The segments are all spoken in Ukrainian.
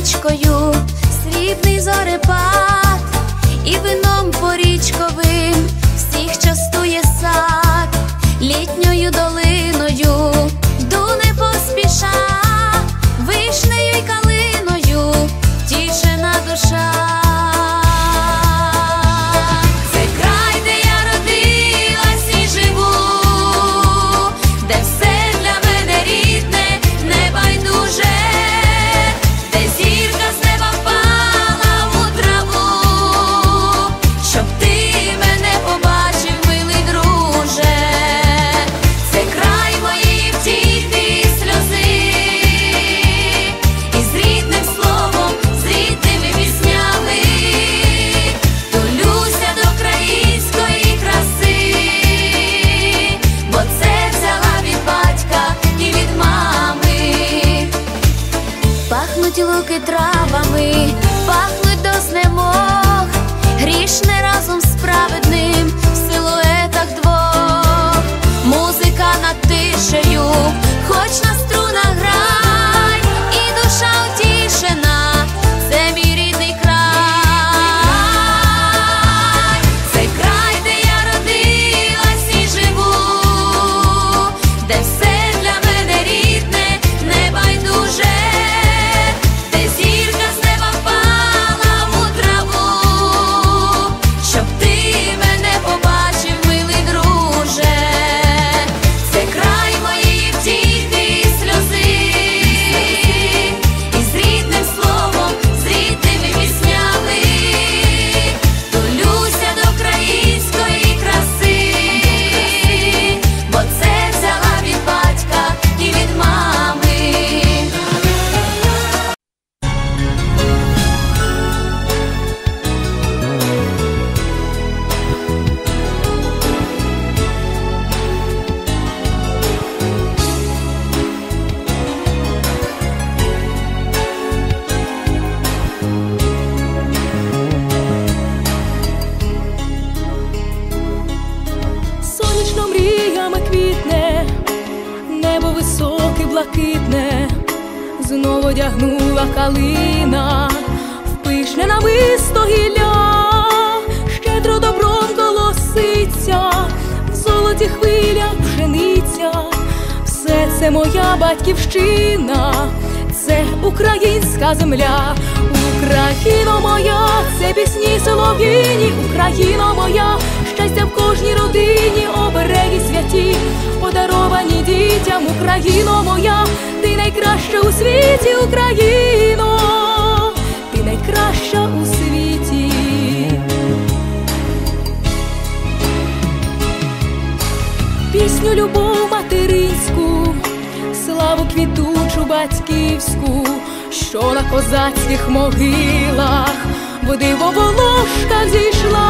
річкою, срібний зорепад і вином порічковим. Травами, пахнуть до знемог, грішне блакитне, знову одягнула калина, в пишне нависто гілля, щедро добром колоситься, в золоті хвилях пшениця, все це моя батьківщина, це українська земля, Україно моя, це пісні солов'їні, Україно моя, щастя в кожній родині, Україно моя, ти найкраща у світі, Україно, ти найкраща у світі. пісню любов материнську, славу квітучу батьківську, що на козацьких могилах в диво волошка зійшла,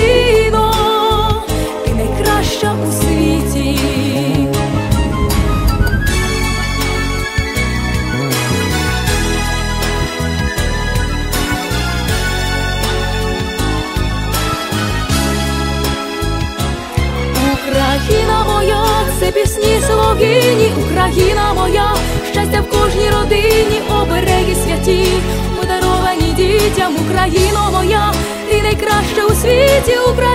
пісні Україна моя, щастя в кожній родині, обереги святі, подаровані дітям, Україно моя, ти найкраща у світі, Україно,